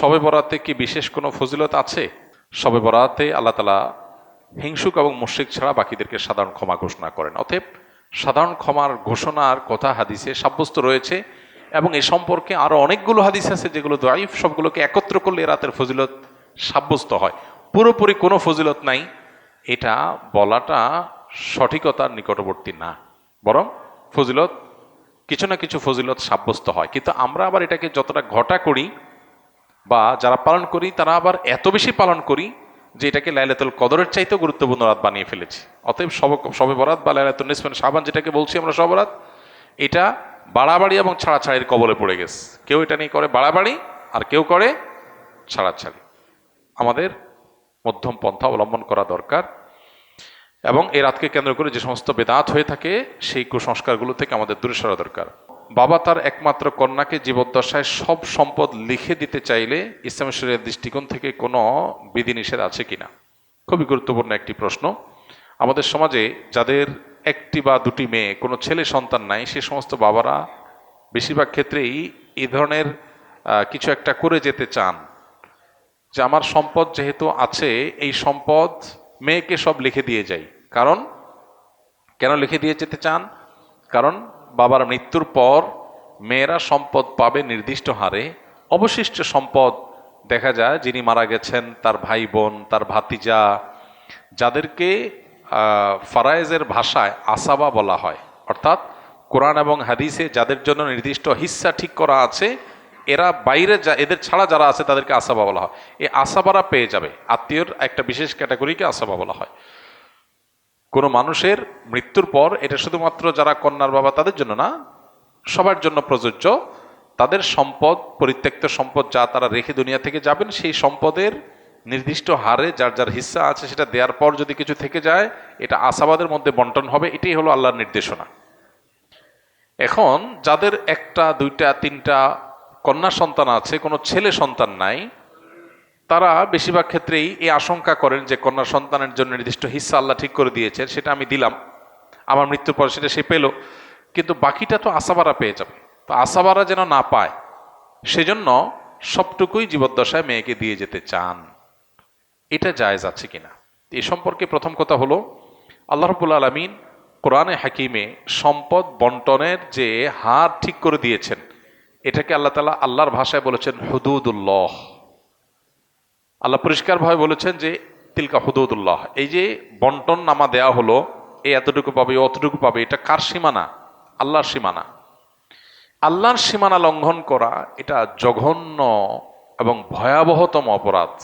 শবে বরাতে কি বিশেষ কোনো ফজিলত আছে? শবে বরাতে আল্লাহ তালা হিংসুক এবং মুশ্রিক ছাড়া বাকিদেরকে সাধারণ ক্ষমা ঘোষণা করেন। অতএব সাধারণ ক্ষমার ঘোষণার কথা হাদিসে সাব্যস্ত রয়েছে এবং এ সম্পর্কে আরও অনেকগুলো হাদিস আছে যেগুলো দাইফ সবগুলোকে একত্র করলে রাতের ফজিলত সাব্যস্ত হয়। পুরোপুরি কোনো ফজিলত নাই। এটা বলাটা সঠিকতার নিকটবর্তী না। বরং ফজিলত, কিছু না কিছু ফজিলত সাব্যস্ত হয়। কিন্তু আমরা আবার এটাকে যতটা ঘটা করি বা যারা পালন করি, তারা আবার এত বেশি পালন করি যে এটাকে লাইলাতুল কদরের চাইতেও গুরুত্বপূর্ণ রাত বানিয়ে ফেলেছি। অতএব সব, সবে বরাত বা লাইলাতুল নিসফান সাবান যেটাকে বলছি আমরা সবরাত এটা বাড়াবাড়ি এবং ছাড়াছাড়ির কবলে পড়ে গেছে। কেউ এটা নিয়ে করে বাড়াবাড়ি, আর কেউ করে ছাড়াছাড়ি। আমাদের মধ্যম পন্থা অবলম্বন করা দরকার এবং এই রাতকে কেন্দ্র করে যে সমস্ত বেদাত হয়ে থাকে, সেই কুসংস্কারগুলো থেকে আমাদের দূরে সরা দরকার। বাবা তার একমাত্র কন্যাকে জীবদ্দশায় সব সম্পদ লিখে দিতে চাইলে ইসলাম শরীরের দৃষ্টিকোণ থেকে কোনো বিধিনিষেধ আছে কিনা? খুবই গুরুত্বপূর্ণ একটি প্রশ্ন। আমাদের সমাজে যাদের একটি বা দুটি মেয়ে, কোনো ছেলে সন্তান নাই, সে সমস্ত বাবারা বেশিরভাগ ক্ষেত্রেই এই ধরনের কিছু একটা করে যেতে চান। যে আমার সম্পদ যেহেতু আছে, এই সম্পদ মেয়েকে সব লিখে দিয়ে যাই। কারণ? কেন লিখে দিয়ে যেতে চান? কারণ বাবার মৃত্যুর পর মেয়েরা সম্পদ পাবে নির্দিষ্ট হারে। অবশিষ্ট সম্পদ দেখা যায় যিনি মারা গেছেন তার ভাই বোন, তার ভাতিজা, যাদেরকে ফারায়েজের ভাষায় আসাবা বলা হয়। অর্থাৎ কোরআন এবং হাদিসে যাদের জন্য নির্দিষ্ট হিস্সা ঠিক করা আছে, এরা বাইরে যা, এদের ছাড়া যারা আছে তাদেরকে আসাবা বলা হয়। এই আসাবারা পেয়ে যাবে। আত্মীয়র একটা বিশেষ ক্যাটাগরিকে আসাবা বলা হয়। কোনো মানুষের মৃত্যুর পর এটা শুধুমাত্র যারা কন্যার বাবা তাদের জন্য না, সবার জন্য প্রযোজ্য। তাদের সম্পদ, পরিত্যক্ত সম্পদ যা তারা রেখে দুনিয়া থেকে যাবেন, সেই সম্পদের নির্দিষ্ট হারে যার যার হিস্সা আছে সেটা দেওয়ার পর যদি কিছু থেকে যায়, এটা আশাবাদের মধ্যে বন্টন হবে, এটাই হলো আল্লাহর নির্দেশনা। এখন যাদের একটা, দুইটা, তিনটা কন্যা সন্তান আছে, কোনো ছেলে সন্তান নাই তারা বেশিরভাগ ক্ষেত্রেই এই আশঙ্কা করেন যে কন্যা সন্তানের জন্য নির্দিষ্ট হিস্সা আল্লাহ ঠিক করে দিয়েছেন, সেটা আমি দিলাম। আমার মৃত্যুর পর সেটা সে পেল। কিন্তু বাকিটা তো আশাবারা পেয়ে যাবে। তো আশাবারা যেন না পায়, সেজন্য সবটুকুই জীবদ্দশায় মেয়েকে দিয়ে যেতে চান। এটা জায়েজ আছে কিনা? এ সম্পর্কে প্রথম কথা হলো, আল্লাহ রবুল আলমিন কোরআনে হাকিমে সম্পদ বন্টনের যে হার ঠিক করে দিয়েছেন, এটাকে আল্লাহ তালা আল্লাহর ভাষায় বলেছেন হুদুদুল্লাহ। আল্লাহ পরিষ্কারভাবে বলেছেন যে, তিলকা হুদুদুল্লাহ, এই যে বন্টন নামা দেয়া হলো এই এতটুকু পাবে অতটুকু পাবে, এটা কার সীমানা? আল্লাহর সীমানা। আল্লাহর সীমানা লঙ্ঘন করা, এটা জঘন্য এবং ভয়াবহতম অপরাধ।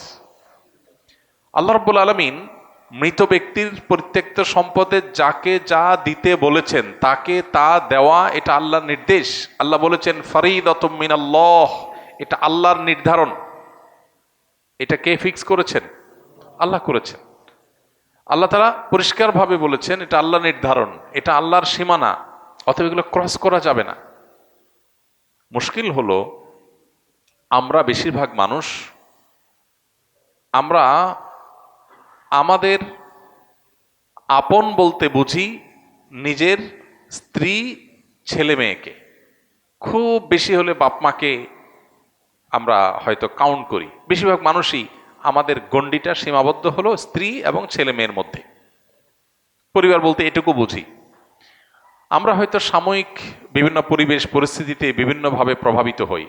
আল্লাহ রব্বুল আলমিন মৃত ব্যক্তির পরিত্যক্ত সম্পদে যাকে যা দিতে বলেছেন, তাকে তা দেওয়া, এটা আল্লাহর নির্দেশ। আল্লাহ বলেছেন ফরিদ মিনাল্লাহ এটা আল্লাহর নির্ধারণ। এটা কে ফিক্স করেছেন? আল্লাহ করেছেন। আল্লাহ তারা পরিষ্কারভাবে বলেছেন, এটা আল্লাহ নির্ধারণ, এটা আল্লাহর সীমানা অথবা এগুলো ক্রস করা যাবে না। মুশকিল হলো, আমরা বেশিরভাগ মানুষ, আমরা আমাদের আপন বলতে বুঝি নিজের স্ত্রী ছেলে মেয়েকে। খুব বেশি হলে বাপ মাকে আমরা হয়তো কাউন্ট করি। বেশিরভাগ মানুষই আমাদের গণ্ডিটা সীমাবদ্ধ হলো স্ত্রী এবং ছেলে মেয়ের মধ্যে। পরিবার বলতে এটুকু বুঝি। আমরা হয়তো সাময়িক বিভিন্ন পরিবেশ পরিস্থিতিতে বিভিন্নভাবে প্রভাবিত হই।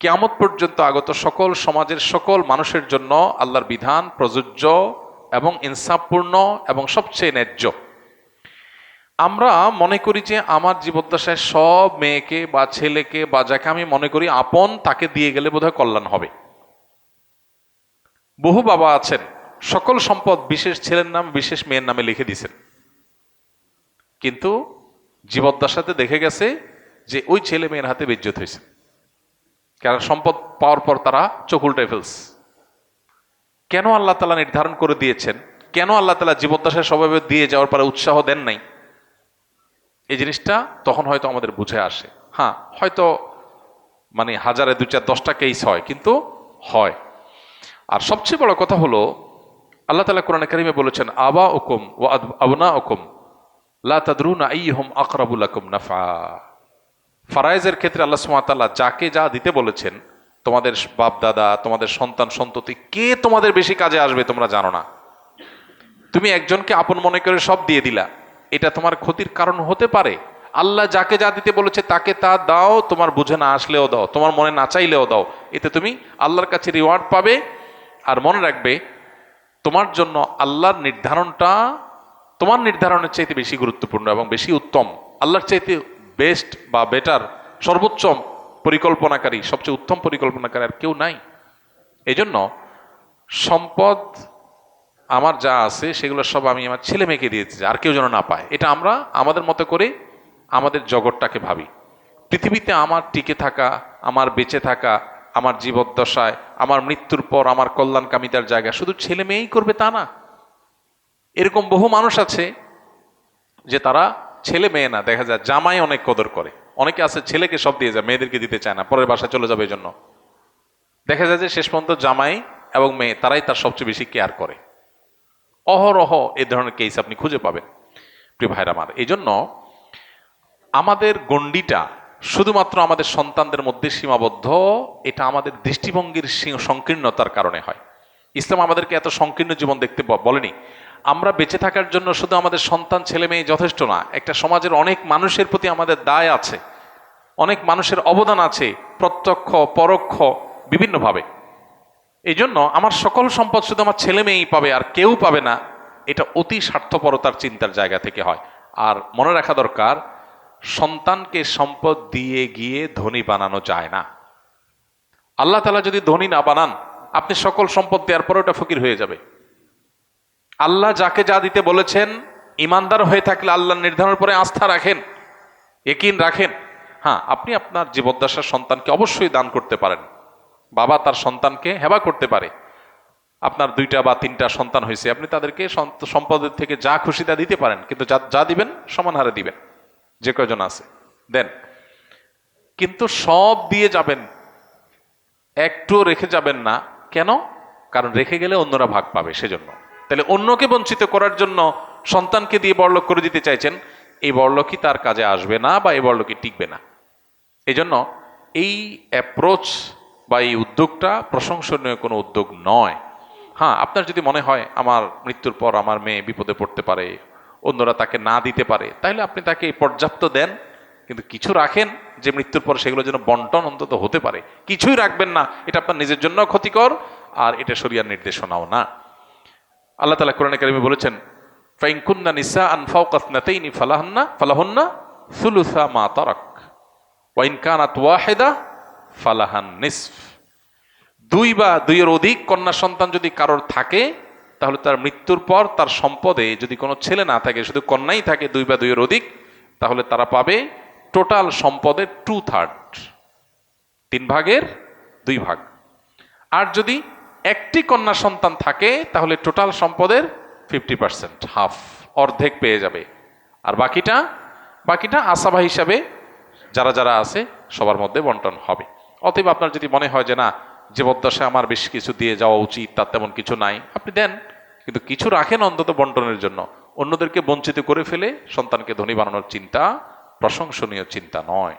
কেয়ামত পর্যন্ত আগত সকল সমাজের সকল মানুষের জন্য আল্লাহর বিধান প্রযোজ্য এবং ইনসাফপূর্ণ এবং সবচেয়ে ন্যায্য। আমরা মনে করি যে আমার জীবদ্দশায় সব মেয়েকে বা ছেলেকে বা যাকে আমি মনে করি আপন, তাকে দিয়ে গেলে বোধহয় কল্যাণ হবে। বহু বাবা আছেন, সকল সম্পদ বিশেষ ছেলের নাম, বিশেষ মেয়ের নামে লিখে দিছেন কিন্তু জীবদ্দশাতে দেখে গেছে যে ওই ছেলে মেয়ের হাতে বেজ্জত হয়েছে। কারণ সম্পদ পাওয়ার পর তারা চোখ উল্টে ফেলছে। কেন আল্লাহ তালা নির্ধারণ করে দিয়েছেন? কেন আল্লাহ তালা জীবদ্দশায় স্বভাবে দিয়ে যাওয়ার পরে উৎসাহ দেন নাই? এই জিনিসটা তখন হয়তো আমাদের বুঝে আসে। হ্যাঁ হয়তো মানে হাজারে দু চার দশটা কেস হয়, কিন্তু হয়। আর সবচেয়ে বড় কথা হলো, আল্লাহ তালা কোরআন কারিমে বলেছেন আবা ওকুম ও আবনা ওকুম লা তাদরুনা আইহম আকরাবুল আকুম নাফা ফারাইজের ক্ষেত্রে আল্লাহ সুমাতাল্লাহ যাকে যা দিতে বলেছেন, তোমাদের বাপ দাদা তোমাদের সন্তান, সন্ততি, কে তোমাদের বেশি কাজে আসবে তোমরা জানো না। তুমি একজনকে আপন মনে করে সব দিয়ে দিলা। এটা তোমার ক্ষতির কারণ হতে পারে। আল্লাহ যাকে যা দিতে বলেছে তাকে তা দাও, তোমার বুঝে না আসলেও দাও, তোমার মনে না চাইলেও দাও। এতে তুমি আল্লাহর কাছে রিওয়ার্ড পাবে আর মনে রাখবে, তোমার জন্য আল্লাহর নির্ধারণটা তোমার নির্ধারণের চাইতে বেশি গুরুত্বপূর্ণ এবং বেশি উত্তম। আল্লাহর চাইতে বেস্ট বা বেটার সর্বোচ্চ পরিকল্পনাকারী, সবচেয়ে উত্তম পরিকল্পনাকারী আর কেউ নাই। এজন্য সম্পদ আমার যা আছে, সেগুলো সব আমি আমার ছেলে মেয়েকে দিয়েছি, আর কেউ যেন না পায়। এটা আমরা আমাদের মতো করে আমাদের জগৎটাকে ভাবি। পৃথিবীতে আমার টিকে থাকা, আমার বেঁচে থাকা, আমার জীবদ্দশায়, আমার মৃত্যুর পর আমার কল্যাণকামিতার জায়গা শুধু ছেলে মেয়েই করবে তা না। এরকম বহু মানুষ আছে যে তারা ছেলে মেয়ে না, দেখা যায় জামাই অনেক কদর করে। অনেকে আছে ছেলেকে সব দিয়ে যায়, মেয়েদেরকে দিতে চায় না, পরের বাসায় চলে যাবে এই জন্য দেখা যায় যে শেষ পর্যন্ত জামাই এবং মেয়ে, তারাই তার সবচেয়ে বেশি কেয়ার করে। অহরহ এ ধরনের কেস আপনি খুঁজে পাবেন, প্রিয় ভাইরা আমার। এই জন্য আমাদের গণ্ডিটা শুধুমাত্র আমাদের সন্তানদের মধ্যে সীমাবদ্ধ, এটা আমাদের দৃষ্টিভঙ্গির সংকীর্ণতার কারণে হয়। ইসলাম আমাদেরকে এত সংকীর্ণ জীবন দেখতে বলেনি। আমরা বেঁচে থাকার জন্য শুধু আমাদের সন্তান, ছেলে, মেয়ে যথেষ্ট না, একটা সমাজের অনেক মানুষের প্রতি আমাদের দায় আছে, অনেক মানুষের অবদান আছে প্রত্যক্ষ, পরোক্ষ, বিভিন্নভাবে। এই জন্য আমার সকল সম্পদ শুধু আমার ছেলে মেয়েই পাবে আর কেউ পাবে না। এটা অতি স্বার্থপরতার চিন্তার জায়গা থেকে হয়। আর মনে রাখা দরকার, সন্তানকে সম্পদ দিয়ে গিয়ে ধনী বানানো যায় না। আল্লাহ তালা যদি ধনী না বানান, আপনি সকল সম্পদ দেওয়ার পরে ওটা ফকির হয়ে যাবে। আল্লাহ যাকে যা দিতে বলেছেন, ইমানদার হয়ে থাকলে আল্লাহ নির্ধারণের পরে আস্থা রাখেন একিন রাখেন। হ্যাঁ আপনি আপনার জীবদ্দশার সন্তানকে অবশ্যই দান করতে পারেন। বাবা তার সন্তানকে হেবা করতে পারে। আপনার দুইটা বা তিনটা সন্তান হয়েছে, আপনি তাদেরকে সম্পদের থেকে যা খুশি তা দিতে পারেন, কিন্তু যা যা দিবেন, সমান হারে দিবেন। যে কয়জন আছে? দেন। কিন্তু সব দিয়ে যাবেন, একটুও রেখে যাবেন না। কেন? কারণ রেখে গেলে অন্যরা ভাগ পাবে সেজন্য। তাহলে অন্যকে বঞ্চিত করার জন্য সন্তানকে দিয়ে বড়লোক করে দিতে চাইছেন, এই বড়লোকই তার কাজে আসবে না বা এই বড়লোকই টিকবে না। এই জন্য এই অ্যাপ্রোচ বা এই উদ্যোগটা প্রশংসনীয় কোনো উদ্যোগ নয়। হ্যাঁ আপনার যদি মনে হয় আমার মৃত্যুর পর আমার মেয়ে বিপদে পড়তে পারে, অন্যরা তাকে না দিতে পারে, তাহলে আপনি তাকে পর্যাপ্ত দেন। কিন্তু কিছু রাখেন যে মৃত্যুর পর সেগুলো যেন বন্টন অন্তত হতে পারে। কিছুই রাখবেন না, এটা আপনার নিজের জন্য ক্ষতিকর আর এটা শরিয়ার নির্দেশনাও না। আল্লাহ তালা কোরআন কারিমে বলেছেন ফাইনকুন্না নিসা আনফাও কাসনাতেইনি ফালাহান্না, ফালাহন্না সুলুসা মা তারাক ওয়াইন কানাত ওয়াহেদা ফালাহান নিসফ। দুই বা দুইয়ের অধিক কন্যা সন্তান যদি কারোর থাকে, তাহলে তার মৃত্যুর পর তার সম্পদে যদি কোনো ছেলে না থাকে, শুধু কন্যাই থাকে দুই বা দুইয়ের অধিক, তাহলে তারা পাবে টোটাল সম্পদের টু থার্ড তিন ভাগের দুই ভাগ। আর যদি একটি কন্যা সন্তান থাকে, তাহলে টোটাল সম্পদের ফিফটি পার্সেন্ট হাফ অর্ধেক পেয়ে যাবে। আর বাকিটা বাকিটা আসাবা হিসাবে যারা যারা আছে, সবার মধ্যে বন্টন হবে। অতএব আপনার যদি মনে হয় যে না, জীবদ্দশায় আমার বেশি কিছু দিয়ে যাওয়া উচিত, তার তেমন কিছু নাই, আপনি দেন। কিন্তু কিছু রাখেন অন্তত বন্টনের জন্য। অন্যদেরকে বঞ্চিত করে ফেলে সন্তানকে ধনী বানানোর চিন্তা প্রশংসনীয় চিন্তা নয়।